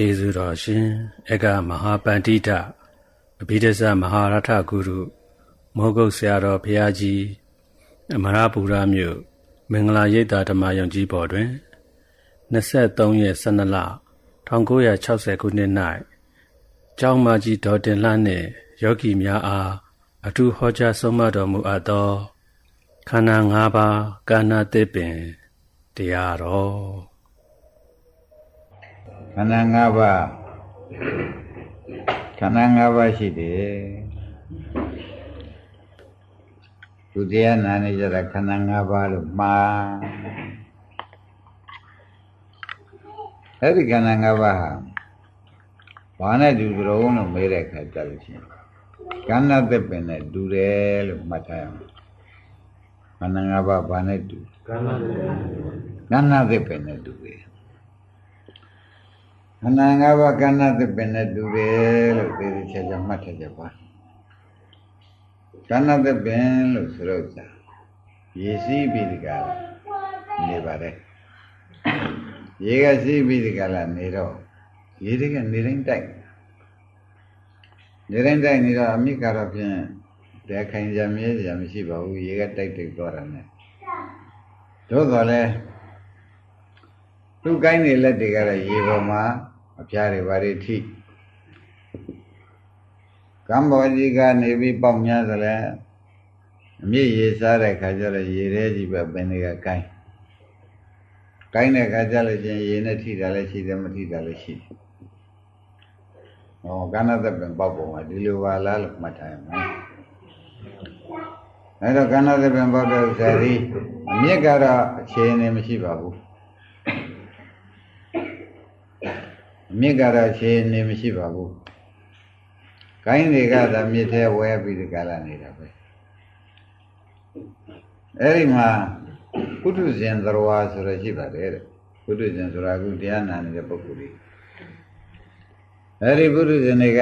ကျေးဇူးတော်ရှင်အကမဟာပန္တိတအဘိဓဇမဟာရထဂုရုမောဂုတ်ဆရာတော်ဘုရားကြီးအမရပူရမြို့မင်္ဂလာရိပ်သာဓမ္မယုံကြည်ပေါ်တွင်23ရက်12လ1960ခုနှစ်၌ကျောင်းမကြီးဒေါ်တင်လှနှင့်ယောဂီများအားအထူးဟောကြားဆုံးမတော်မူအပ်သောခန္ဓာ၅ပါးကာဏသစ်ပင်တရားတော် ခန္ဓာ၅ပါးခန္ဓာ၅ပါးရှိတယ်သူတရားနာနေကြတာခန္ဓာ၅ပါးလို့မှားအဲ့ဒီခန္ဓာ၅ပါးဟာဘာနဲ့တူကြုံလို့မေးတဲ့အခါကြလို့ရှိရင်ကန္နသစ်ပင်နဲ့တူတယ်လို့မှတ်ထားရအောင်ခန္ဓာ၅ပါးဘာနဲ့တူကန္နသစ်ပင်ကန္နသစ်ပင်နဲ့တူတယ် ခန္ဓာ၅ပါးကန္နသစ်ပင်နဲ့တူတယ်လို့သေသေးချာချာမှတ်ထားကြပါကန္နသစ်ပင်လို့ဆိုတော့ကြာရေစီးပြီးဒီကလာနေပါတယ်ရေကစီးပြီးဒီကလာနေတော့ရေတွေကနေတိုင်းတိုက်နေတိုင်းတိုက်နေတော့အမြင့်ကတော့ဖြင့်တဲခိုင်ကြမြဲကြမရှိပါဘူးရေကတိုက်တိုက်တော့တယ်နဲ့သို့တော်လဲသူ့ကိုင်းနေလက်တွေကတော့ရေပေါ်မှာ အဖျားတွေဘာတွေထိကမ္ဘောကြီးကနေပြီးပေါက်များဆိုလဲအမြင့်ရေစားတဲ့ခါကျတော့ရေထဲကြီးပဲပင်တွေကကိုင်းကိုင်းတဲ့ခါကျလို့ချင်းရေနဲ့ထိတာလည်းရှိတယ်မထိတာလည်းရှိတယ်။ဟောကဏ္ဍသက်ပင်ပေါက်ပုံကဒီလိုပါလားလို့မှတ်ထားရမယ်။အဲတော့ကဏ္ဍသက်ပင်ပေါက်တဲ့ဥစ္စာဒီအမြင့်ကတော့အခြေအနေမရှိပါဘူး။အ မြင့်ကတော့ခြေနေမရှိပါဘူး။ကိုင်းတွေကသာမြစ်ထဲဝဲပြီးဒီကလာနေတာပဲ။အဲဒီမှာပုထုဇဉ်သရဝါဆိုရရှိပါတယ်တဲ့။ပုထုဇဉ်ဆိုတာကတရားနာနေတဲ့ပုဂ္ဂိုလ်တွေ။အဲဒီပုထုဇဉ်တွေက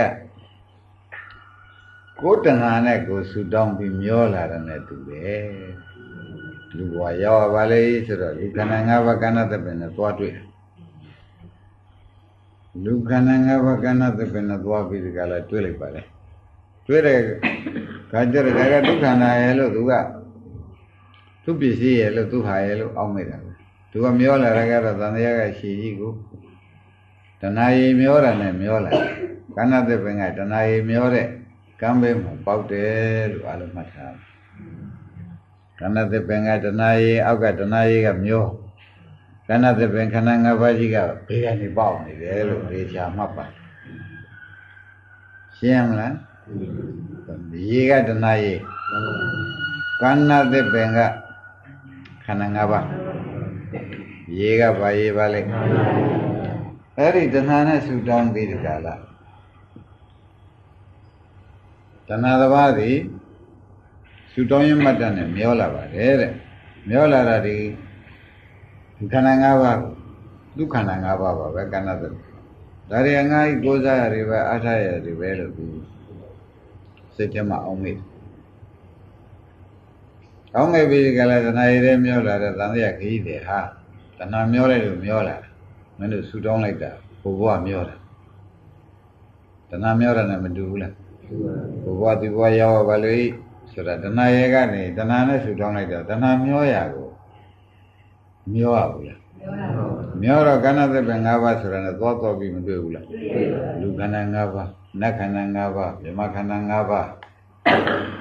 ကိုယ်တဏှာနဲ့ကိုယ်ဆူတောင်းပြီးမျောလာတယ်နဲ့တူတယ်။လူဘဝရောက်ပါလေဆိုတော့လူခန္ဓာ၅ပါးကဏ္ဍသပင်နဲ့သွားတွေ့တယ် လူခန္ဓာ၅ပါးကဏ္ဍသပင်နဲ့သွားပြီးဒီကလာတွေးလိုက်ပါလေတွေးတဲ့ခါကျတော့ဒါကဒုက္ခနာရဲ့လို့သူကသူပစ္စည်းရဲ့လို့သူဟာရဲ့လို့အောက်မိတာပဲသူကမျောလာတာကတော့သံဃာကရှည်ကြီးကိုတဏှာရည်မျောတာနဲ့မျောလာကဏ္ဍသပင်ကတဏှာရည်မျောတဲ့ကံဘေးမှာပေါက်တယ်လို့အလုံးမှတ်ထားကဏ္ဍသပင်ကတဏှာရည်အောက်ကတဏှာရည်ကမျော ခန္ဓာသဘင်ခန္ဓာ၅ပါးကြီးကဘေးကနေပေါက်နေတယ်လို့ဒေချာမှတ်ပါရှင်းမလားရေကတဏှာရေကန္နာသဘင်ကခန္ဓာ၅ပါးရေကဘာရေပါလဲအဲ့ဒီတဏှာနဲ့ဆူတောင်းပြီးတကလားတဏှာတစ်ပါးသည်ဆူတောင်းရင်မှတ်တတ်နဲ့မျောလာပါတယ်တဲ့မျောလာတာဒီ ခန္ဓာ၅ပါးဒုက္ခန္ဓာ၅ပါးပါပဲကဏ္ဍသဒါတွေအငါ့ကိုးစားရတွေပဲအထားရတွေပဲလို့ဒီစိတ်ထဲမှာအောင်မေ့ကောင်းခဲ့ပြီကလည်းတဏှာရည်ထဲမျောလာတဲ့သံဃာခကြီးတွေဟာတဏှာမျောလိုက်လို့မျောလာမင်းတို့ဆူတောင်းလိုက်တာဘုဘဝမျောတာတဏှာမျောတာနဲ့မတူဘူးလားဘုဘဝဒီဘဝရောက်ပါလို့ဆိုတာတဏှာရည်ကနေတဏှာနဲ့ဆူတောင်းလိုက်တာတဏှာမျောရကို မျောရဘူးလားမျောတော့ကဏ္ဍသစ်ပဲ၅ပါးဆိုတာနဲ့သွားသွားပြီးမတွေ့ဘူးလားလူခန္ဓာ၅ပါးနတ်ခန္ဓာ၅ပါးမြမခန္ဓာ၅ပါး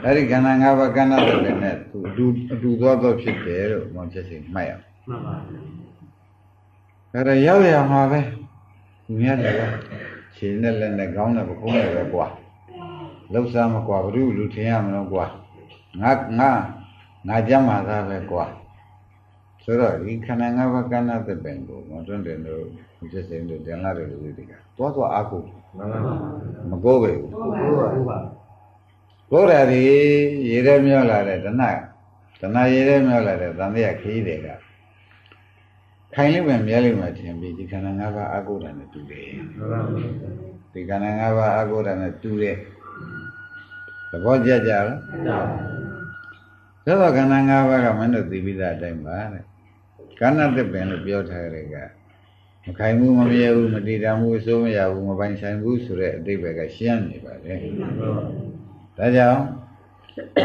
အဲ့ဒီခန္ဓာ၅ပါးကဏ္ဍသစ်ပဲနဲ့သူအတူအတူသွားသွားဖြစ်တယ်လို့မောင်ဖြစ်စီမှတ်ရအောင်မှန်ပါအဲ့ဒါရောက်ရမှာပဲသူများတယ်ခြေနဲ့လက်နဲ့ခေါင်းနဲ့ပခုံးနဲ့ပဲကွာလှုပ်ရှားမကွာဘုရုလူထင်ရမလို့ကွာငါငါငါကြမ်းမှာသားပဲကွာ ဆိုတော့ဒီခန္ဓာ၅ပါးကဏ္ဍသစ်ပင်ကိုမတွန့်တယ်လို့ဘုရားရှင်တို့တင်လာတယ်လို့ဒီကသွားသွားအားကိုမကိုးပဲဘူးကိုးတာဒီရေထဲမျောလာတဲ့တဏှတဏှရေထဲမျောလာတဲ့သံဃာခီးတွေကခိုင်လိမ့်မယ်မြဲလိမ့်မယ်ထင်ပြီးဒီခန္ဓာ၅ပါးအာကိုတာနဲ့တူတယ်ဒီခန္ဓာ၅ပါးအာကိုတာနဲ့တူတယ်သဘောကျကြလားသို့သောခန္ဓာ၅ပါးကမင်းတို့သိပြီးသားအတိုင်းပါတဲ့ ကဏ္ဍသစ်ပင်လို့ပြောထားတဲ့ကမခိုင်ဘူးမမြဲဘူးမတည်တံဘူးအစိုးမရဘူးမပိုင်ဆိုင်ဘူးဆိုတဲ့အတိတ်ပဲကရှင်းနေပါလေဒါကြောင့်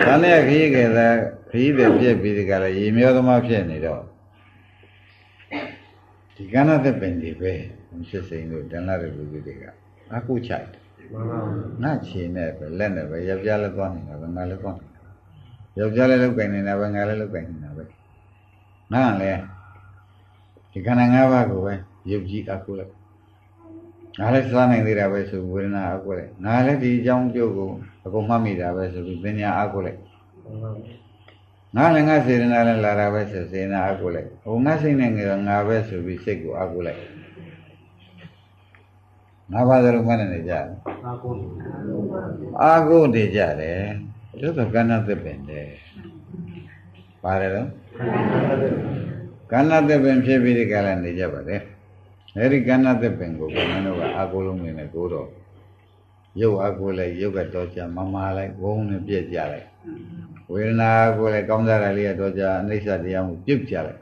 ဒါနဲ့ခရီးကလည်းခရီးတွေပြည့်ပြီးဒီကလည်းရေမျောသမားဖြစ်နေတော့ဒီကဏ္ဍသက်ပင်ဒီပဲဖြစ်စိန်တို့တန်လာတဲ့လူတွေကအကုချိုက်ငါချင်နဲ့ပဲလက်နဲ့ပဲယောက်ျားလည်းသွားနေတာပဲငါလည်းသွားနေတာယောက်ျားလည်းလောက်ကင်နေတာပဲငါလည်းလောက်ကင်နေတာပဲငါလည်း ဒီခန္ဓာ၅ပါးကိုပဲယုတ်ကြည်အကုလိုက်ငါလည်းစားနိုင်သေးတာပဲဆိုဝေဒနာအကုလိုက်ငါလည်းဒီအကြောင်းကျိုးကိုအကုန်မှတ်မိတာပဲဆိုပြီးပညာအကုလိုက်ငါလည်းငါစေတနာလည်းလာတာပဲဆိုစေတနာအကုလိုက်ဟိုငါစိတ်နဲ့ငါငါပဲဆိုပြီးစိတ်ကိုအကုလိုက်ငါးပါးသလုံးမှတ်နေကြတယ်အာကုနေကြတယ်တို့ကကဏ္ဍသစ်ပင်တယ်ပါတယ်တော့ ကဏ္ဍသစ်ပင်ဖြစ်ပြီးဒီကလည်းနေကြပါတယ်အဲဒီကဏ္ဍသစ်ပင်ကိုဘုန်းတော်ကအာကုလုံးနေနဲ့ကိုတော့ရုပ်အာကုလိုက်ရုပ်ကတော့ကြမမာလိုက်ဝုန်းနဲ့ပြည့်ကြလိုက်ဝေဒနာကိုလည်းကောင်းစားတာလေးကတော့ကြအိဋ္ဌတရားမှုပြုတ်ကြလိုက်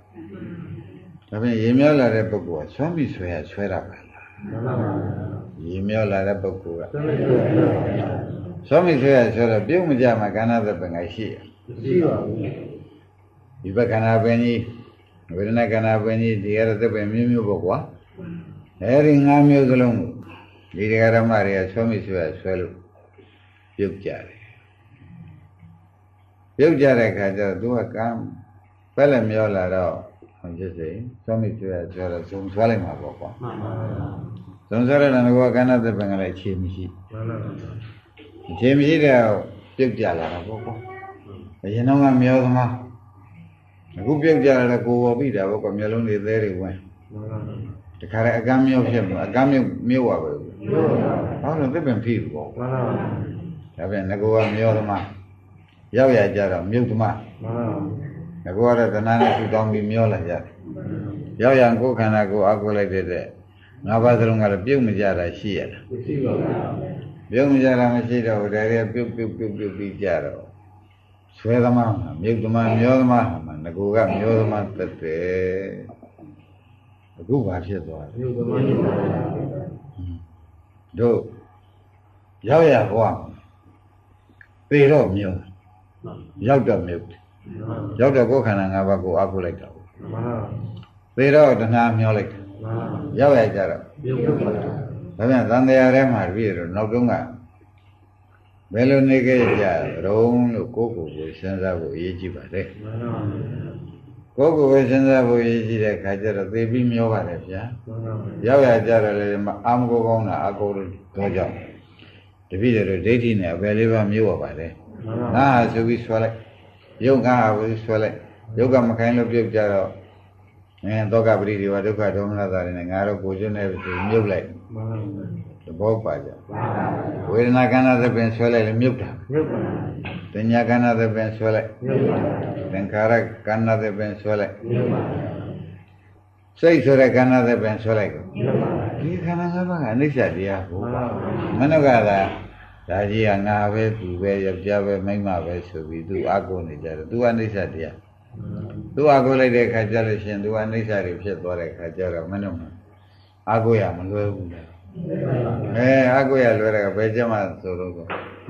ဒါဖြင့်ရေမြောလာတဲ့ပုဂ္ဂိုလ်ကဆွမ်းပြီးဆွဲရဆွဲတာပါရေမြောလာတဲ့ပုဂ္ဂိုလ်ကဆွမ်းပြီးဆွဲရဆွဲတော့ပြုတ်မကြမှာကဏ္ဍသစ်ပင်ကရှိရရှိပါဘူးဒီဘက်ကဏ္ဍပင်ကြီး ဝေဒနာကဏ္ဍပင်ကြီးဒီရသစ်ပင်မျိုးမျိုးပေါ့ကွာအဲဒီ၅မျိုးစလုံးကိုဒီတရားဓမ္မတွေကဆွဲမိဆွဲဆွဲလို့ပြုတ်ကြတယ်ပြုတ်ကြတဲ့ခါကျတော့သူကကံပက်လက်မျောလာတော့ဟောဖြစ်စေဆွဲမိဆွဲဆွဲတော့ဇုံဆွဲလိုက်မှာပေါ့ကွာမှန်ပါဗျာဇုံဆွဲတဲ့ကကဏ္ဍသစ်ပင်ကလည်းခြေမရှိမှန်ပါဗျာခြေမရှိတဲ့ပြုတ်ကြလာတာပေါ့ကွာအရင်တော့ကမျောသမား အခုပြုတ်ကြလာတဲ့ကိုယ်ပေါ်ပြီးတာပေါ့ကွာမျက်လုံးတွေသဲတွေဝင်မှန်ပါဗျာတခါတည်းအကမ်းမြုပ်ဖြစ်မှာအကမ်းမြုပ်မြုပ်ပါပဲမှန်ပါဗျာဟောတော့သစ်ပင်ဖိဘူးပေါ့မှန်ပါဗျာဒါပြန်ငကောကမျောသမားရောက်ရကြတော့မြုပ်သမားမှန်ပါငကောကတော့တဏှာနဲ့ထူတောင်းပြီးမျောလာကြတယ်ရောက်ရကိုယ်ခန္ဓာကိုယ်အကုလိုက်တဲ့တဲ့ငါးပါးစလုံးကတော့ပြုတ်မကြတာရှိရတာရှိပါဗျာပြုတ်မကြတာမရှိတော့ဘူးဒါတွေကပြုတ်ပြုတ်ပြုတ်ပြုတ်ပြီးကြတော့ ဆွဲသမားမှာမြုပ်သမားမျောသမားမှာငကောကမျောသမားသက်တယ်အခုဘာဖြစ်သွားလဲမြို့သမားရှိပါဗျာတို့ရောက်ရဘဝသေတော့မြုံရောက်တော့မြုံရောက်တော့ကိုယ်ခန္ဓာ၅ပါးကိုအာကုလိုက်တာပေါ့မှန်ပါဗျာသေတော့တဏှာမျောလိုက်တယ်မှန်ပါဗျာရောက်ရကြတော့မြို့ပြုတ်ပါဗျာဒါပြန်သံတရားထဲမှာပြည့်တော့နောက်တုန်းက ဘယ်လိုနေခဲ့ကြရုံလို့ကိုယ့်ကိုယ်ကိုစဉ်းစားဖို့အရေးကြီးပါတယ်မှန်ပါဗျာကိုယ့်ကိုယ်ကိုစဉ်းစားဖို့အရေးကြီးတဲ့ခါကျတော့သေပြီးမျောပါတယ်ဗျာမှန်ပါဗျာရောက်ရကြတော့လေအာမကိုကောင်းတာအကုန်လုံးတော့ကြောင့်တပည့်တွေဒိဋ္ဌိနဲ့အပယ်လေးပါမျိုးပါပါတယ်မှန်ပါငါဟာဆိုပြီးဆွဲလိုက်ယုတ်ငါဟာဆိုဆွဲလိုက်ယုတ်ကမခိုင်းလို့ပြုတ်ကြတော့အဲသောကပရိဒီဝဒုက္ခဒေါမနတာတွေနဲ့ငါတော့ကိုကျွန်းနေပြီဆိုမြုပ်လိုက် မှန်ပါဗျာသဘောပါကြဝေဒနာကဏ္ဍသပင်ဆွဲလိုက်လည်းမြုပ်တာမြို့ပါဗျာတဏှာကဏ္ဍသပင်ဆွဲလိုက်မြို့ပါဗျာသင်္ခါရကဏ္ဍသပင်ဆွဲလိုက်မြို့ပါဗျာစိတ်ဆိုတဲ့ကဏ္ဍသပင်ဆွဲလိုက်ကိုမြို့ပါဗျာဒီခန္ဓာ၅ပါးကအနိစ္စတရားကိုမှန်ပါဗျာမနုကသာဒါကြီးကငါပဲသူပဲယောက်ျားပဲမိန်းမပဲဆိုပြီးသူအာကိုနေကြတယ်သူအနိစ္စတရားသူအာကိုလိုက်တဲ့ခါကျလို့ရှိရင်သူအနိစ္စတွေဖြစ်သွားတဲ့ခါကျတော့မနု အာကိုရမလွယ်ဘူးလေအဲအာကိုရလွယ်တယ်ဘယ်ကျမှဆိုတော့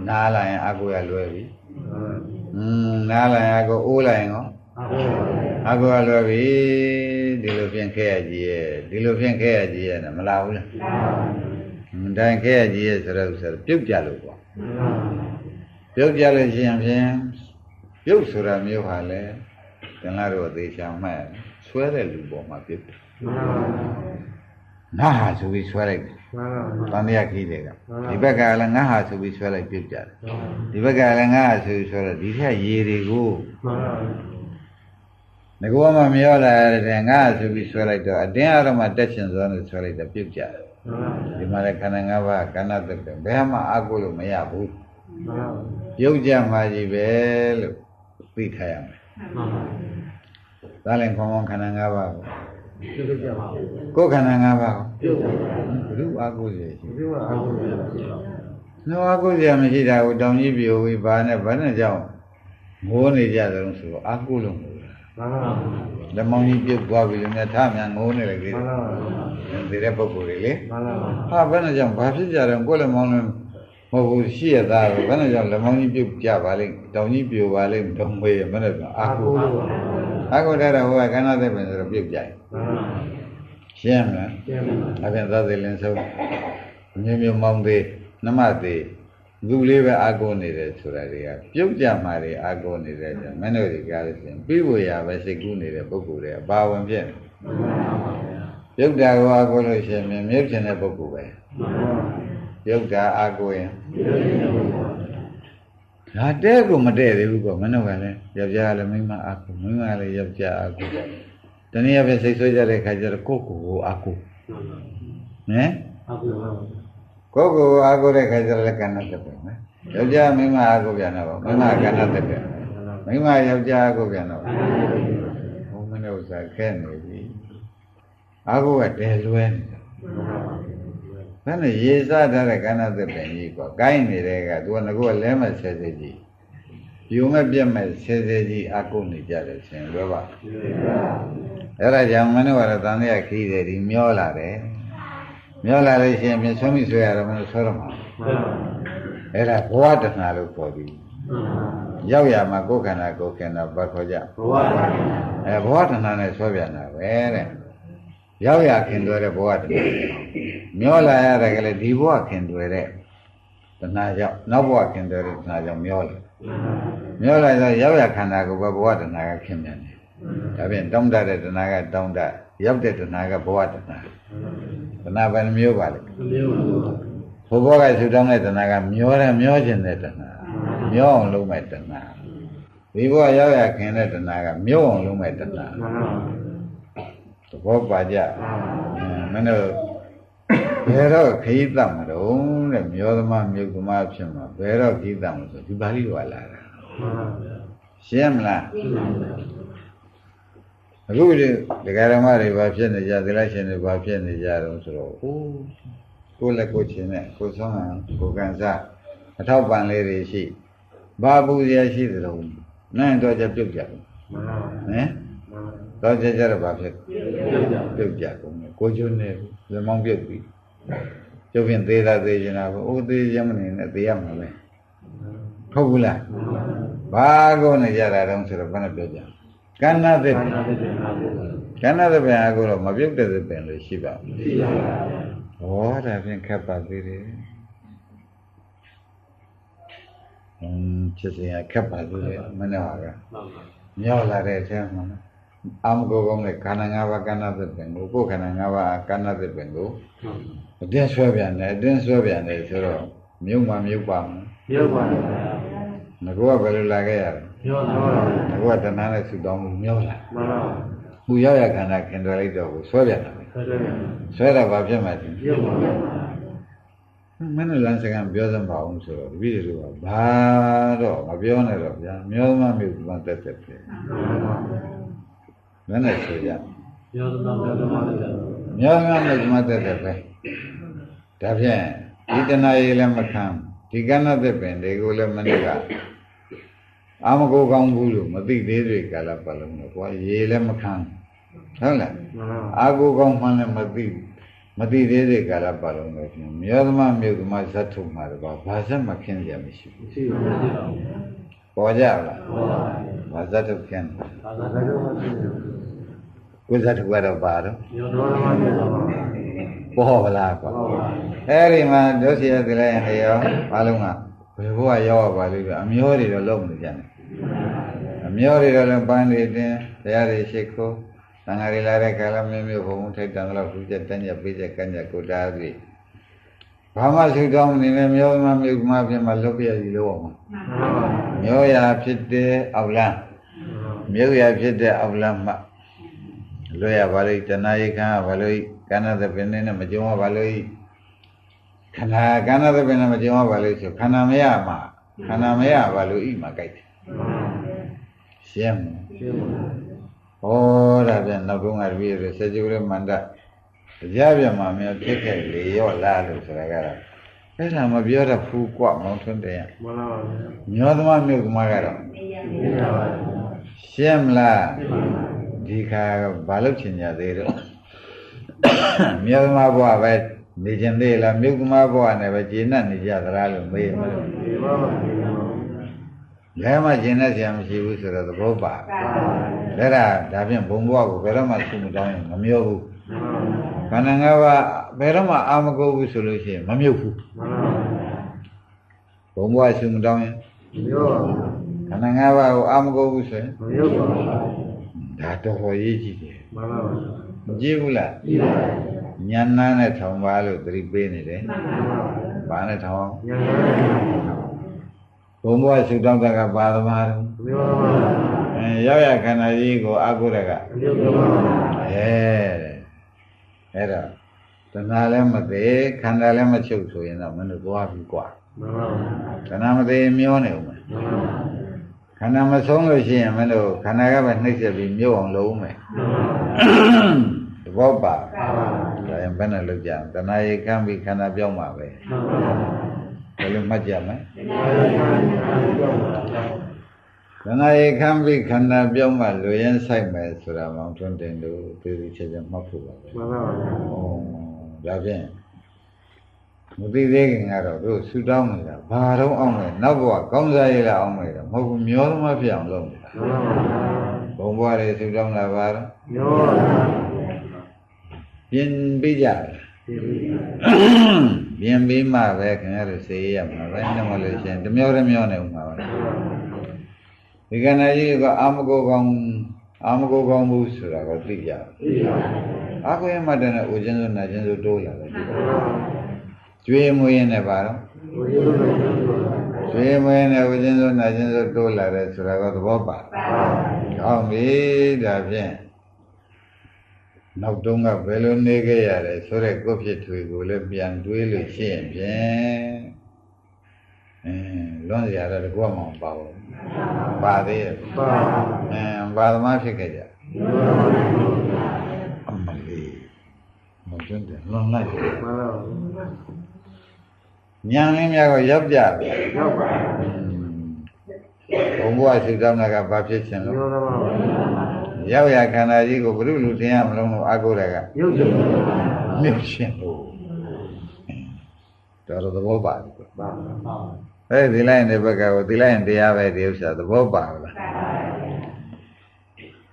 နားလာရင်အာကိုရလွယ်ပြီอืมနားလာရင်အာကိုအိုးလာရင်ရောအာကိုရလွယ်ပြီဒီလိုဖြင့်ခဲရကြီးရဲ့ဒီလိုဖြင့်ခဲရကြီးရဲ့မလာဘူးလားမလာပါဘူးတိုင်းခဲရကြီးရဲ့ဆိုတော့ဆိုပြုတ်ကြလို့ပေါ့ပြုတ်ကြလို့ရှိရင်ဖြင့်ပြုတ်ဆိုတာမျိုးဟာလေသင်္လာတော့သေချာမှတ်ဆွဲတဲ့လူပေါ်မှာပြုတ်တယ် ငါဟာဆိုပြီးဆွဲလိုက်တယ်တန်တရားကြီးတွေကဒီဘက်ကလည်းငါဟာဆိုပြီးဆွဲလိုက်ပြုတ်ကြတယ်ဒီဘက်ကလည်းငါဟာဆိုပြီးဆွဲလိုက်ဒီထက်ရေတွေကိုငကောမှမရောလာတဲ့ငါဟာဆိုပြီးဆွဲလိုက်တော့အတင်းအရမတက်ချင်စွာနဲ့ဆွဲလိုက်တော့ပြုတ်ကြတယ်ဒီမှာလည်းခန္ဓာ၅ပါးကဏ္ဍသက်တယ်ဘယ်မှအကုလို့မရဘူးပြုတ်ကြမှာကြီးပဲလို့သိထားရမယ်ဒါလည်းခေါင်းခေါင်းခန္ဓာ၅ပါးကို ကိုယ်ခန္ဓာ၅ပါးကိုဘုရုအာကုရရှိနောအာကုရမရှိတာကိုတောင်ကြီးပြိုပြီးဘာနဲ့ဘာနဲ့ကြောင့်ငိုးနေကြတယ်လို့ဆိုတော့အာကုလို့မဟုတ်လားမှန်ပါလက်မောင်းကြီးပြုတ်သွားပြီလို့များထားမြန်ငိုးနေလေကြီးမှန်ပါဒီတဲ့ပုဂ္ဂိုလ်တွေလေမှန်ပါဟာဘယ်နဲ့ကြောင့်ဘာဖြစ်ကြတယ်ကိုယ်လက်မောင်းလည်းမဟုတ်ဘူးရှိရသားပဲဘယ်နဲ့ကြောင့်လက်မောင်းကြီးပြုတ်ကြပါလိမ့်တောင်ကြီးပြိုပါလိမ့်တုံမေးရမနဲ့ဆိုအာဟု အာဟုတဲ့တော့ဟိုကကဏ္ဍသက်ပင်ဆိုတော့ပြုတ်ကြတယ်မှန်ပါရှင်းမလားကျင်းပါအပြင်သသေလင်းဆုံးမျိုးမျိုးမောင်းသေးနမသေးလူလေးပဲအာကိုနေတယ်ဆိုတာတွေကပြုတ်ကြမှာတွေအာကိုနေတယ်ကြောင့်မင်းတို့တွေကလည်းရှင်ပြီးဖို့ရပဲစိတ်ကူးနေတဲ့ပုဂ္ဂိုလ်တွေအပါဝင်ဖြစ်နေပြုတ်တာကိုအာကိုလို့ရှိရင်မြုပ်ချင်တဲ့ပုဂ္ဂိုလ်ပဲပြုတ်တာအာကိုရင် ဒါတဲ့ကိုမတဲ့သေးဘူးကောမင်းတို့ကလည်းယောက်ျားလည်းမိန်းမအာကိုမိန်းမလည်းယောက်ျားအာကိုတနည်းအားဖြင့်စိတ်ဆွဲကြတဲ့ခါကျတော့ကိုယ့်ကိုယ်ကိုအာကိုဟမ်ဟုတ်ကဲ့ပါကိုယ့်ကိုယ်အားကိုးတဲ့ခါကျတော့လည်းကဏ္ဍတက်ပဲနော်။ယောက်ျားမိန်းမအားကိုးပြန်တော့မိန်းမကဏ္ဍတက်ပဲ။မိန်းမယောက်ျားအားကိုးပြန်တော့ဘုံမင်းဥစ္စာခဲနေပြီ။အားကိုးကတဲလွဲနေတာ။ ဘယ်နဲ့ရေစားထားတဲ့ကဏ္ဍတက်ပဲကြီးကွာ။ကိုင်းနေတဲ့ကသူကငကောလဲမဲ့ဆဲဆဲကြီး။ယူမဲ့ပြက်မဲ့ဆဲဆဲကြီးအားကိုးနေကြတယ်ရှင်လွဲပါ။အဲ့ဒါကြောင့်မင်းတို့ကတော့တန်တဲ့ခီးတယ်ဒီမျောလာတယ်။မျောလာလို့ရှိရင်ပြန်ဆုံးပြီဆွဲရတော့မလို့ဆွဲတော့မှာမှန်ပါအဲ့ဒါဘဝတဏှာလို့ခေါ်ပြီးရောက်ရမှာကိုယ်ခန္ဓာကိုယ်ခန္ဓာပတ်ခေါ်ကြဘဝအဲဘဝတဏှာနဲ့ဆွဲပြန်တာပဲတဲ့ ရောက်ရခင်တွယ်တဲ့ဘဝတဏှာမျောလာရတဲ့ကလေးဒီဘဝခင်တွယ်တဲ့တဏှာကြောင့်နောက်ဘဝခင်တွယ်တဲ့တဏှာကြောင့်မျောလာမျောလာတော့ရောက်ရခန္ဓာကိုယ်ပဲဘဝတဏှာကခင်ပြန်တယ်ဒါဖြင့်တောင်းတတဲ့တဏှာကတောင်းတရောက်တဲ့တဏှာကဘဝတဏှာတဏှာပဲနှမျိုးပါလေမျိုးပါဘုဘောကဆူတောင်းတဲ့တဏှာကမျောတယ်မျောခြင်းတဲ့တဏှာမျောအောင်လုပ်မဲ့တဏှာဒီဘောရောက်ရခင်တဲ့တဏှာကမျောအောင်လုပ်မဲ့တဏှာမှန်ပါ သဘောပါကြအင်းမင်းတို့ဘယ်တော့ခရီးတတ်မတော့တဲ့မျောသမားမြုပ်သမားဖြစ်မှာဘယ်တော့ခရီးတတ်မလို့ဆိုဒီပါဠိတော်ကလာတာမှန်ပါရှင်းမလားအခုဒီဒကာရမတွေဘာဖြစ်နေကြသလားရှင်တွေဘာဖြစ်နေကြတော့ဆိုတော့အိုးကိုယ်လက်ကိုယ်ချင်းနဲ့ကိုယ်ဆုံးဟန်ကိုယ်ကန်စားအထောက်ပံ့လေးတွေရှိဘာပူရရှိသလုံးနိုင်တော့ကြပြုတ်ကြဘူးမှန်ပါဟမ် မှန်တော့ကြကြတော့ဘာဖြစ်ပါပြုတ်ကြကုန်တယ်ကိုကျွန်းနဲ့လက်မောင်းပြုတ်ပြီကျုပ်ဖြင့်သေးတာသေးချင်တာပေါ့အိုးသေးရမနေနဲ့သေးရမှာပဲဟုတ်ဘူးလားဘာကိုနေကြတာတုံးဆိုတော့ဘယ်နဲ့ပြောကြကန္နာသစ်မှန်ပါတဲ့အားကိုကန္နာသစ်ပင်အကူတော့မပြုတ်တဲ့သစ်ပင်လို့ရှိပါဘူးရှိပါပါဟောဒါဖြင့်ခက်ပါသေးတယ်ဟွန်းချစ်စရာခက်ပါသေးတယ်မနေ့ကမှန်ပါမြောက်လာတဲ့အထဲမှာ အမကိုကောင်းတဲ့ခန္ဓာ၅ပါးကန္နာသစ်ပင်ကိုကိုယ်ခန္ဓာ၅ပါးကန္နာသစ်ပင်ကိုအတင်းဆွဲပြန်တယ်အတင်းဆွဲပြန်တယ်ဆိုတော့မြုပ်မှမြုပ်ပါမယ်မျိုးပါငကောကဘယ်လိုလာခဲ့ရလဲမျိုးတော့ငကောကတဏှာနဲ့ဆူတောင်းမှုမြောက်လာမှန်ပါသူရောက်ရခန္ဓာခင်တော်လိုက်တော့ကိုဆွဲပြန်တာပဲဆက်တယ်ဆွဲတာဘာဖြစ်မှလဲမျိုးပါမင်းတို့လမ်းစကန်ပြောစမ်းပါအောင်ဆိုတော့တပည့်တွေကဘာတော့မပြောနဲ့တော့ဗျာမျောမမြုပ်မှတက်တက်ပဲမှ န်ပါမင်းနဲ့ဆိုကြမျိုးတော့မျိုးတော့မှလည်းမျောမမြုပ်မှတက်တက်ပဲဒါဖြင့်ဒီတဏှာရေးလည်းမခံဒီကဏ္ဍသစ်ပင်တွေကိုလည်းမနေ့ကအာမကိုကောင်းဘူးလို့မသိသေးတွေကာလပတ်လုံးတော့ကွာရေလည်းမခံဟုတ်လားမှန်ပါအာကိုကောင်းမှန်းလည်းမသိမသိသေးတွေကာလပတ်လုံးတော့ရှင်မြေသမမြုပ်သမဇတ်ထုမှာတော့ဘာဇတ်မခင်းကြမရှိဘူးရှိပါရှိပါပေါ်ကြလားဟုတ်ပါဘာဇတ်ထုခင်းဘာသာကတော့မရှိ ဘူးကိုဇတ်ထုကတော့ပါတော့မျိုးတော့မှမျိုးတော့မှပေါ်ပါလားကွာအဲ့ဒီမှာဒုစရသလဲဟေရောဘာလုံးကဘယ်ဘဝရောက်ရပါလိမ့်ပဲအမျောတွေတော့လုံးနေကြတယ်အမျောတွေတော့လည်းပန်းတွေတင်တရားတွေရှိခိုးသံဃာတွေလာတဲ့ကာလမျိုးမျိုးဘုံထိတ်တန်တော့ခုချက်တန်းချက်ပေးချက်ကန်းချက်ကိုတားပြီဘာမှဆုတောင်းနေနဲ့မျောမှမြုပ်မှပြင်မှလွတ်ပြရည်လို့အောင်မှန်ပါမျောရာဖြစ်တဲ့အောက်လန်းမြုပ်ရာဖြစ်တဲ့အောက်လန်းမှ လွဲရပါလို့တဏှာရိခံပါလို့ကန္နသပင်နဲ့မကြုံရပါလို့ခန္ဓာကန္နသပင်နဲ့မကြုံရပါလို့ဆိုခန္ဓာမရမှာခန္ဓာမရပါလို့ဤမှာကြိုက်တယ်ရှင်းမရှင်းပါဩဒါပြန်နောက်ဆုံးကတပည့်ရစေကြိုးရမန္တကြပြမှာမျိုးဖြစ်ခဲ့လေရော့လာလို့ဆိုတာကတော့အဲ့ဒါမပြောတတ်ဘူးကွမောင်ထွန်းတရားမှန်ပါပါညောသမားမြို့သမားကတော့ရှင်းမလားရှင်းပါပါ ဒီခါဘာလို့ချင်ကြသေးတော့မြေသမဘဝပဲနေကျင်သေးလားမြုပ်သမဘဝနဲ့ပဲကျေနပ်နေကြသလားလို့မေးမှာဒီမှာပါဒီမှာလဲမှကျင်တဲ့ဆရာမရှိဘူးဆိုတော့သဘောပါအဲ့ဒါဒါဖြင့်ဘုံဘဝကိုဘယ်တော့မှဆုမတောင်းရင်မမျောဘူးခန္ဓာ၅ပါးဘယ်တော့မှအာမကိုဘူးဆိုလို့ရှိရင်မမြုပ်ဘူးမှန်ပါဘုံဘဝဆုမတောင်းရင်ရောခန္ဓာ၅ပါးကိုအာမကိုဘူးဆိုရင်မရောပါ ဒါတော်တော်ရေးကြည့်တယ် မှန်ပါ မကြည့်ဘူးလား ဒီပါ ညံနာနဲ့ထောင်ပါလို့သတိပေးနေတယ်ဘာနဲ့ထောင်အောင် ညာနာ ဘုံဘဝဆုတောင်းတာကပါသမားတော့ မြေပါပါ အဲရောက်ရခန္ဓာကြီးကိုအာကိုရက အမျိုးပါပါ အဲတဲ့အဲ့တော့တဏှာလည်းမသေးခန္ဓာလည်းမချုပ်ဆိုရင်တော့မင်းတို့သွားပြီกว่า မှန်ပါ တဏှာမသေးမျောနေဦးမယ် မှန်ပါ ခန္ဓာမဆုံးလို့ရှိရင်မင်းတို့ခန္ဓာကပဲနှိမ့်ဆက်ပြီးမြုပ်အောင်လုပ်မယ်သဘောပါဒါရင်ဘယ်နဲ့လုပ်ကြတဏှာရေခံပြီးခန္ဓာပြောင်းမှာပဲမှန်ပါဘယ်လိုမှတ်ကြမလဲပြောပါခန္ဓာရေခံပြီးခန္ဓာပြောင်းမှလူရင်းဆိုင်မယ်ဆိုတာမောင်ထွန်းတင်တို့သိသိချာချာမှတ်ဖို့ပါပဲမှန်ပါဩဒါဖြင့် မသိသေးခင်ကတော့တို့ဆူတောင်းနေတာဘာတော့အောင်မယ်နောက်ဘဝကောင်းစားရလာအောင်မယ်တော့မဟုတ်ဘူးမျောသမားဖြစ်အောင်လုပ်နေတာမှန်ပါဘုံဘဝတွေဆူတောင်းတာပါတော့ရောပြင်ပြီးကြတယ်ဒီပြင်ပြီးမှပဲခင်ဗျားတို့စေရရမှာပဲနှမလို့ရှိရင်တစ်မျောတစ်မျောနေဦးမှာပါဒီကနေ့ကြီးကအာမကိုကောင်းအာမကိုကောင်းဘူးဆိုတာကိုသိကြတယ်ဒီပါအာကိုရမတန်တဲ့ဦးချင်းစုနာချင်းစုတိုးလာတယ် ကျွေးမွေးရင်လည်းပါတော့ဘုရားတော်ကိုကျွေးမွေးနဲ့ဦးချင်းစုနာချင်းစုတိုးလာတယ်ဆိုတာကသဘောပါကောင်းပြီဒါဖြင့်နောက်တုန်းကဘယ်လိုနေခဲ့ရတယ်ဆိုတဲ့ကိုယ့်ဖြစ်ထွေကိုလည်းပြန်တွေးလို့ရှိရင်ဖြင့်အင်းလွန်စရာတော့တကွမှမပါဘူးပါသေးရဲ့ပါအင်းဘာသမားဖြစ်ခဲ့ကြအမလေးမကျွန်းတယ်လွန်လိုက်တ ယ်မှန်ပါညာလင်းများကိုရောက်ကြပြီရောက်ပါဘုံဘဝစုတောင်းတာကဘာဖြစ်ခြင်းလို့ရောပါရောက်ရခန္ဓာကြီးကိုဘုရုလူတင်ရမလုံးလို့အာကိုရကရုပ်တယ်မြုပ်ရှင်လို့တော်တော်သဘောပါတယ်ကွပါအဲဒီလိုက်တဲ့ဘက်ကကိုဒီလိုက်ရင်တရားပဲဒီဥစ္စာသဘောပါလား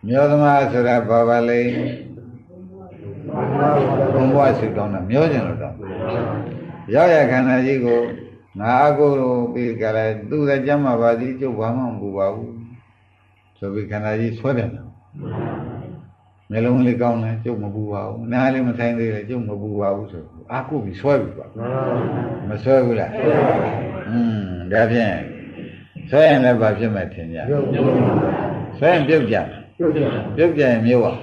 မျောသမားဆိုတာဘာပါလဲဘုံဘဝစုတောင်းတာမျောခြင်းလို့တောင်း ရောက်ရခန္ဓာကြီးကိုငါအကိုလိုပြီးကြလဲသူ့ရဲ့ကြမ်းမှာပါသည်ကျုပ်ဘာမှမပူပါဘူးဆိုပြီးခန္ဓာကြီးဆွဲတယ်နော်မျိုးလုံးလေးကောင်းတယ်ကျုပ်မပူပါဘူးနားလေးမဆိုင်သေးတယ်ကျုပ်မပူပါဘူးဆိုအာကိုပြီးဆွဲပြီပါမှန်ပါမဆွဲဘူးလားอืมဒါဖြင့်ဆွဲရင်လည်းဘာဖြစ်မဲ့ထင်ကြရုပ်ရုပ်ဆွဲရင်ပြုတ်ကြမယ်ရုပ်တယ်ပြုတ်ကြရင်မြို့ပါ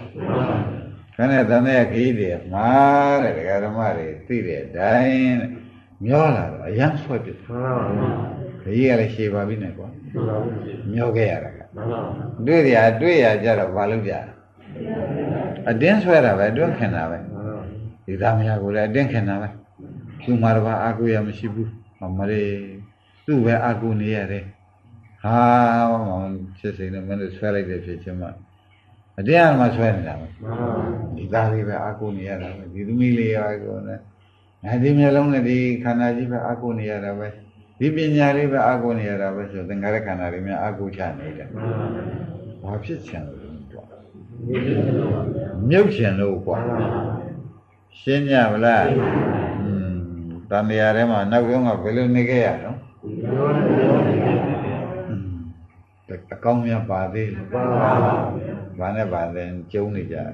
ခဏတန်တဲ့ခရီးတွေမှာတဲ့ဒကာဓမ္မတွေသိတဲ့အတိုင်းတဲ့မျောလာတော့အရန်ဆွဲပြစ်မှန်ပါခရီးကလည်းရှည်ပါပြီနဲ့ကွာမှန်ပါမျောခဲ့ရတာကမှန်ပါတွေ့ရတွေ့ရကြတော့ဘာလုပ်ကြအတင်းဆွဲတာပဲအတွင်းခင်တာပဲမှန်ပါဒီသားမယားကိုလည်းအတင်းခင်တာပဲသူမှာတော့အာကိုရမရှိဘူးမလေးသူ့ပဲအာကိုနေရတယ်ဟာမောင်ဖြစ်စိမ့်နဲ့မင်းတို့ဆွဲလိုက်တဲ့ဖြစ်ချင်းမှ အတရားမှဆွဲနေတာပဲဒီသားလေးပဲအာကိုနေရတာပဲဒီသမီးလေးရာကိုနဲ့ငါဒီမျိုးလုံးနဲ့ဒီခန္ဓာကြီးပဲအာကိုနေရတာပဲဒီပညာလေးပဲအာကိုနေရတာပဲဆိုသင်္ခါရခန္ဓာတွေများအာကိုချနေတယ်ဘာဖြစ်ချင်လို့တော့မြုပ်ချင်လို့ကွာရှင်းကြမလားတန်တရားထဲမှာနောက်ဆုံးကဘယ်လိုနေခဲ့ရတော့တကောင်းများပါသေးလို့ပါပါ ဘာနဲ့ပါလဲကျုံနေကြတယ်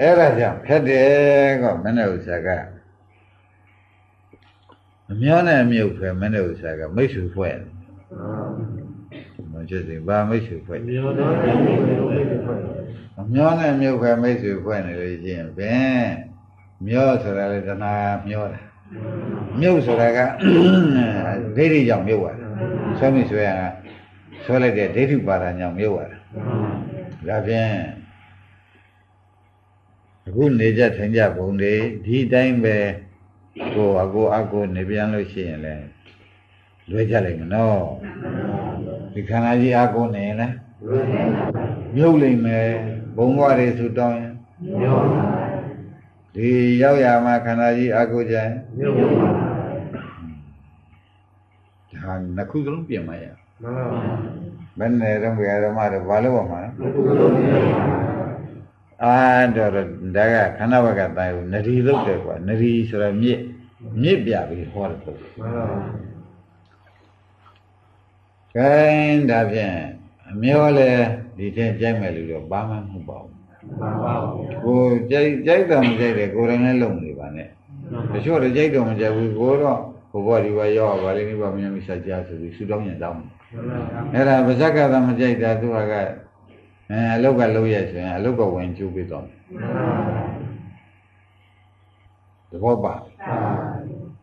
အဲ့ဒါကြောင့်ခက်တယ်ကမင်းတို့ဥစ္စာကအမျောနဲ့အမြုပ်ပဲမင်းတို့ဥစ္စာကမိတ်ဆွေဖွဲ့တယ်မဖြစ်စေဘာမိတ်ဆွေဖွဲ့တယ်အမျောနဲ့အမြုပ်ပဲမိတ်ဆွေဖွဲ့နေလို့ရှိရင်ဘင်မျောဆိုတာလေတဏှာမျောတာမြုပ်ဆိုတာကဒိဋ္ဌိကြောင့်မြုပ်သွားတာဆွဲမိဆွဲရတာဆွဲလိုက်တဲ့ဒိဋ္ဌိပါဒကြောင့်မြုပ်သွားတာ ဒါဖြင့်အခုနေကြထိုင်ကြပုံတွေဒီတိုင်းပဲကိုယ်အကိုအကိုနေပြန်လို့ရှိရင်လည်းလွဲကြလိမ့်မယ်နော်ဒီခန္ဓာကြီးအားကိုနေရင်လဲမြုပ်လိမ့်မယ်ဘုံဘွားတွေဆူတောင်းရင်မြောက်ပါဒီရောက်ရမှာခန္ဓာကြီးအားကိုကြရင်မြောက်ပါဒါနှစ်ခုစလုံးပြင်မရမှန်ပါပါ ဘယ်နဲ့တော့ဘယ်ဓမ္မတော့ဘာလို့ပါမှာလဲဘုရားလုံးမြောက်ပါအာတော့ဒါကခန္ဓာဘကတိုင်းကိုနရီလုပ်တယ်ကွာနရီဆိုတော့မြစ်မြစ်ပြပြီးဟောတယ်ပေါ့မှန်ပါပါကဲဒါဖြင့်အမျိုးလဲဒီတဲ့ကြိုက်မယ်လို့တော့ဘာမှမဟုတ်ပါဘူးမှန်ပါပါကိုကြိုက်ကြိုက်တော့မကြိုက်တယ်ကိုယ်တိုင်လည်းလုံနေပါနဲ့တချို့တော့ကြိုက်တော့မကြိုက်ဘူးကိုတော့ ဘုရားဒီဘရောက်ပါလိမ့်နေပါမြင်မိဆက်ကြဆိုပြီးဆူတောင်းရင်တောင်းတယ်မှန်ပါပါအဲ့ဒါဗဇက်ကသာမကြိုက်တာသူကကအဲအလုတ်ကလုံးရဲ့ဆိုရင်အလုတ်ကဝင်ကျိုးပြီးတော့မှန်ပါပါသဘောပါ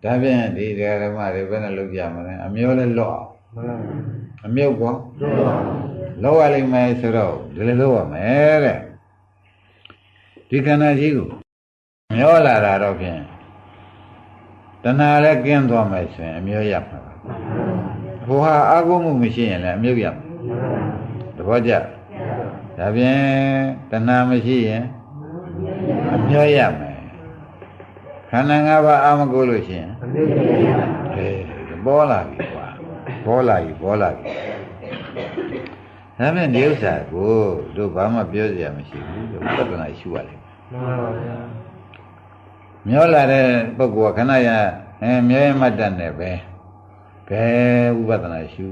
ဒါဖြင့်ဒီဓမ္မတွေဘယ်နဲ့လုပ်ကြမလဲအမျိုးလဲလော့အောင်မှန်ပါပါအမြုပ်ကောတို့ပါလောက်ရလိမ့်မယ်ဆိုတော့ဒီလိုလုပ်ရမယ်တဲ့ဒီခန္ဓာကြီးကိုမျောလာတာတော့ဖြင့် တဏှာလည်းကင်းသွားမယ်ဆိုရင်အမျောရမှာပါဟိုဟာအာဟုမှုမရှိရင်လည်းအမြုပ်ရမှာသဘောကျဒါဖြင့်တဏှာမရှိရင်အမျောရမယ်ခန္ဓာ၅ပါးအာမကိုလို့ရှိရင်အမြဲတမ်းပါအေးပေါ်လာပြီကွာပေါ်လာပြီပေါ်လာပြီဒါမဲ့ဒီဥစ္စာကိုတို့ဘာမှပြောစရာမရှိဘူးလို့ပဿနာရှုရလိမ့်မယ်မှန်ပါဗျာ မျောလာတဲ့ပုဂ္ဂိုလ်ကခဏရအဲမျောရမတ်တတ်နေပဲဘယ်ဥပဒနာရှု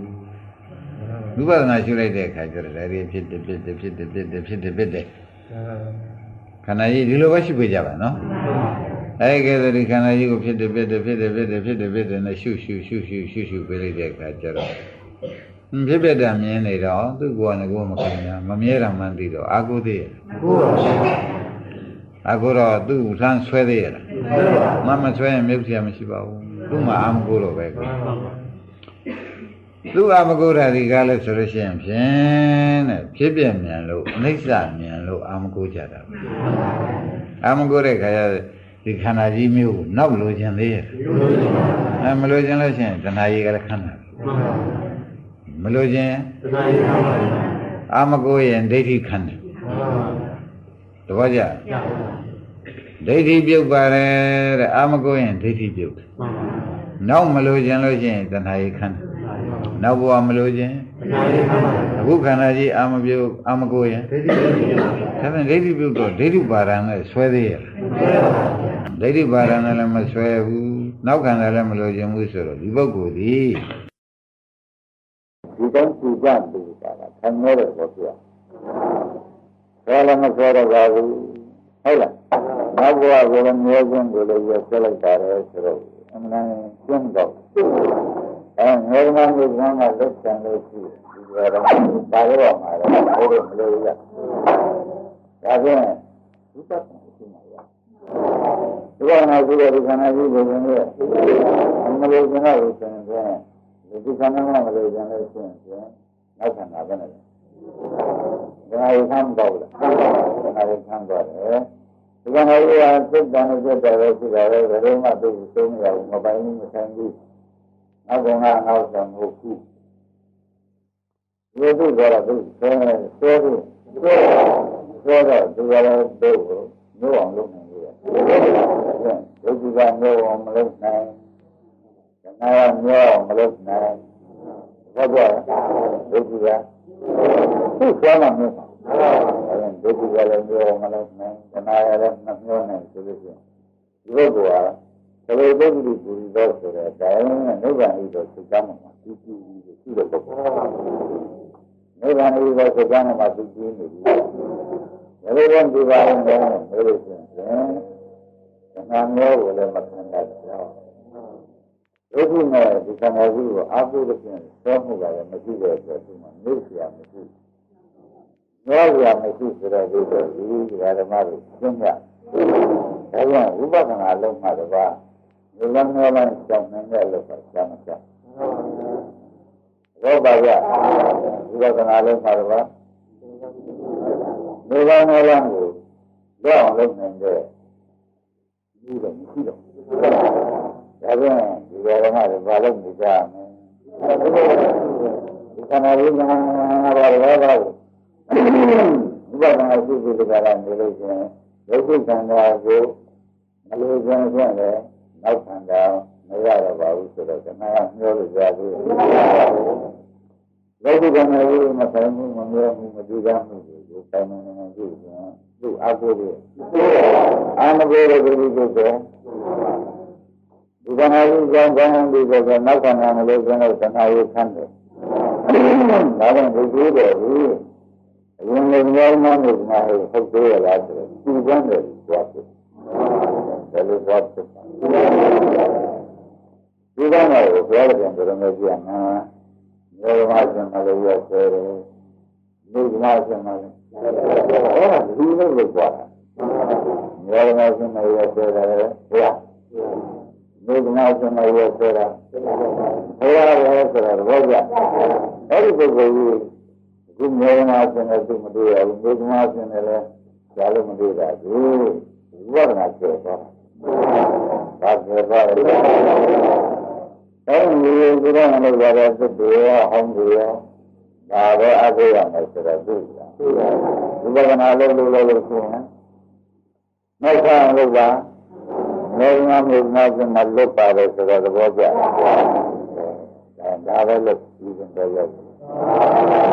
ဥပဒနာရှုလိုက်တဲ့အခါကျတော့ဒါတွေဖြစ်တယ်ဖြစ်တယ်ဖြစ်တယ်ဖြစ်တယ်ဖြစ်တယ်ဖြစ်တယ်ခန္ဓာကြီးဒီလိုပဲရှုပေးကြပါနော်အဲကဲဆိုဒီခန္ဓာကြီးကိုဖြစ်တယ်ဖြစ်တယ်ဖြစ်တယ်ဖြစ်တယ်ဖြစ်တယ်ဖြစ်တယ်နဲ့ရှုရှုရှုရှုရှုရှုပေးလိုက်တဲ့အခါကျတော့ဟွန်းဖြစ်ဖြစ်တာမြင်နေတော့သူ့ကိုယ်ကငကိုမခံရမမြဲတာမှန်းသိတော့အာကိုသေးရကိုပါဗျာအာကိုတော့သူ့လမ်းဆွဲသေးရလား မှန်ပါမမဆွဲရင်မြုပ်เสียမရှိပါဘူးသူ့မှာအာမကိုတော့ပဲကွာ မှန်ပါပါ သူ့အာမကိုဓာတိကားလဲဆိုလို့ရှိရင်ဖြင့်တဲ့ဖြစ်ပြမြန်လို့အနိစ္စမြန်လို့အာမကိုကြတာပဲအာမကိုတဲ့ခါကျဒီခန္ဓာကြီးမျိုးကိုနောက်လိုချင်သေးရဲ့ လို့ရှိပါ အဲမလိုချင်လို့ရှိရင်တဏှာကြီးကလည်းခန္ဓာ မှန်ပါ မလိုချင် တခါရေးပါပါဗျာ အာမကိုရင်ဒိဋ္ဌိခန္ဓာ မှန်ပါပါ တပည့်ကြ ရပါပါ ဒိဋ္ဌိပြုတ်ပါတယ်တဲ့အာမကိုရင်ဒိဋ္ဌိပြုတ်တယ်မှန်ပါနောက်မလိုချင်လို့ရှိရင်တဏှာကြီးခန္ဓာနောက်ဘဝမလိုချင်တခါရေးပါပါအခုခန္ဓာကြီးအာမပြုတ်အာမကိုရင်ဒိဋ္ဌိရှိပါဒါဖြင့်ဒိဋ္ဌိပြုတ်တော့ဒိဋ္ဌိပါဒံနဲ့ဆွဲသေးရဲ့မှန်ပါပါဒိဋ္ဌိပါဒံနဲ့လည်းမဆွဲဘူးနောက်ခန္ဓာလည်းမလိုချင်ဘူးဆိုတော့ဒီပုဂ္ဂိုလ်ဒီဒီတိုင်းကြည့်ကြတယ်ပါလားခံရတဲ့ဘောပြဆွဲလည်းမဆွဲတော့ပါဘူး ဟုတ်လားနောက်ဘဝကိုလည်းမျိုးချင်းကိုလည်းရဆွဲလိုက်တာလေဆိုတော့အမှန်ကျင်းတော့အဲငယ်ငယ်မျိုးကမှလက်ဆံလို့ရှိတယ်ဒီကတော့ပါတော့မှာတော့ဘိုးတို့မလို့ရဒါဖြင့်ဝိပဿနာရှိမှာရဒီကနေ့ရှိတဲ့ဒီခန္ဓာကြီးကိုလည်းမလို့ကျင်တော့ဆိုရင်ဒီခန္ဓာကမလို့ကျင်လို့ရှိရင်နောက်ခန္ဓာပဲနဲ့ ဒါရီခံတော့လားဒါရီခံတော့တယ်ဒီကနေ့ကစိတ်တန်စိတ်တော်ပဲရှိတာပဲဘယ်တော့မှသူ့ကိုသုံးမရဘူးမပိုင်ဘူးမဆိုင်ဘူးနောက်ကငါနောက်ဆောင်ဟုတ်ခုဒီလိုကတော့သူဆဲဆဲလို့ဆဲတော့သူကလည်းသူ့ကိုမျိုးအောင်လုပ်နိုင်လို့ရတယ်ဒုက္ခကမျိုးအောင်မလုပ်နိုင်ငါကမျိုးအောင်မလုပ်နိုင်ဘာကြောင့်ဒုက္ခက သူ့ဆွမ်းမှမျိုးပါအဲဒုက္ခကလည်းမျိုးအောင်မလုပ်နိုင်ငါရလည်းမမျိုးနိုင်ဆိုလို့ရှိရင်ဒီဘက်ကသဘေပုဂ္ဂိုလ်ပူရိသောဆိုတဲ့ဒါရင်နိဗ္ဗာန်ဤသို့သိကြမှာဒီကြည့်ပြီးရှိတဲ့ပုဂ္ဂိုလ်နိဗ္ဗာန်ဤသို့သိကြမှာဒီကြည့်နေပြီဘယ်လိုလဲဒီပါရင်လည်းမေးလို့ရှိရင်သံဃာမျိုးကိုလည်းမခံတတ်ကြောင်း ဒုက္ခနဲ့ဒီသံဃာကြီးကိုအာဟုလို့ဖြင့်သောမှုကလည်းမရှိတဲ့အတွက်ဒီမှာနေเสียမရှိညောရမရှိဆိုတော့ဒီလိုဒီဓမ္မတွေရှင်းရဒါကြောင့်ဝိပဿနာလုံးမှတပါးဒီလိုမျိုးလိုက်ကြောင်းနိုင်တဲ့လို့ဆိုရှားမချဘောပါကြဝိပဿနာလုံးမှတပါးဒီလိုမျိုးလိုက်ကိုတော့အောင်လုပ်နိုင်တဲ့ဒီလိုမရှိတော့ ဒါကြောင့်ဒီဓမ္မတွေဘာလို့နေကြမလဲဒီခန္ဓာလေးကဘာလဲဘာလဲဥပဒနာရှိရှိကြတာနေလို့ရှိရင်ဒုက္ခခန္ဓာကိုမလို့ကျန်ကျန်လေနောက်ခန္ဓာမရတော့ပါဘူးဆိုတော့ခဏကမျောလို့ရသေးတယ်ဒုက္ခခန္ဓာကိုမဆိုင်ဘူးမမျောဘူးမကြည့်ကြမှုကိုဆိုင်နေနေကြည့်ရင်သူ့အကုသိုလ်အာမဂေရဂုရုကို ဒီခန္ဓာကိုကြောင်းကောင်းပြီးတော့နောက်ခန္ဓာမလို့ကျန်တော့ခန္ဓာကိုခန့်တယ်ဒါကြောင့်ဒီလိုတော့ဘူးအရင်လည်းများမှန်းလို့မှာဟုတ်သေးရလားဆိုတော့ဒီကံတယ်သွားတယ်ဒါလိုသွားတယ်ဒီကံကိုပြောတယ်ဆိုတော့လည်းပြန်မှာမြေမရှင်မလို့ရောက်တယ်လူကမရှင်မလို့အဲ့ဒါဒီလိုလို့သွားတာမြေမရှင်မလို့ရောက်တယ်ဘုရားလူ ကမရှင်မလို့ရောက်တယ်ဘုရားပဲဆိုတော့ဘောကြအဲ့ဒီပုဂ္ဂိုလ်ကြီးအခုမြေကမာဆင်းတဲ့သူမတွေ့ရဘူးမြေကမာဆင်းတယ်လဲကြားလို့မတွေ့တာဘူးဝိပဿနာကျော်သွားတာကျော်သွားတယ်အဲ့ဒီလိုဒီတော့လည်းကြတဲ့သူတွေရောဟောင်းတွေရောဒါပဲအဖို့ရမယ်ဆိုတော့သူဝိပဿနာလုပ်လို့လို့ဆိုရင်နောက်ဆံလို့ပါမြေ ကမာမြေကမာဆင်းမှာလွတ်ပါတယ်ဆိုတော့သဘောကျတယ်ဒါပဲလို့ဒီရင်တော့ရောက်တယ်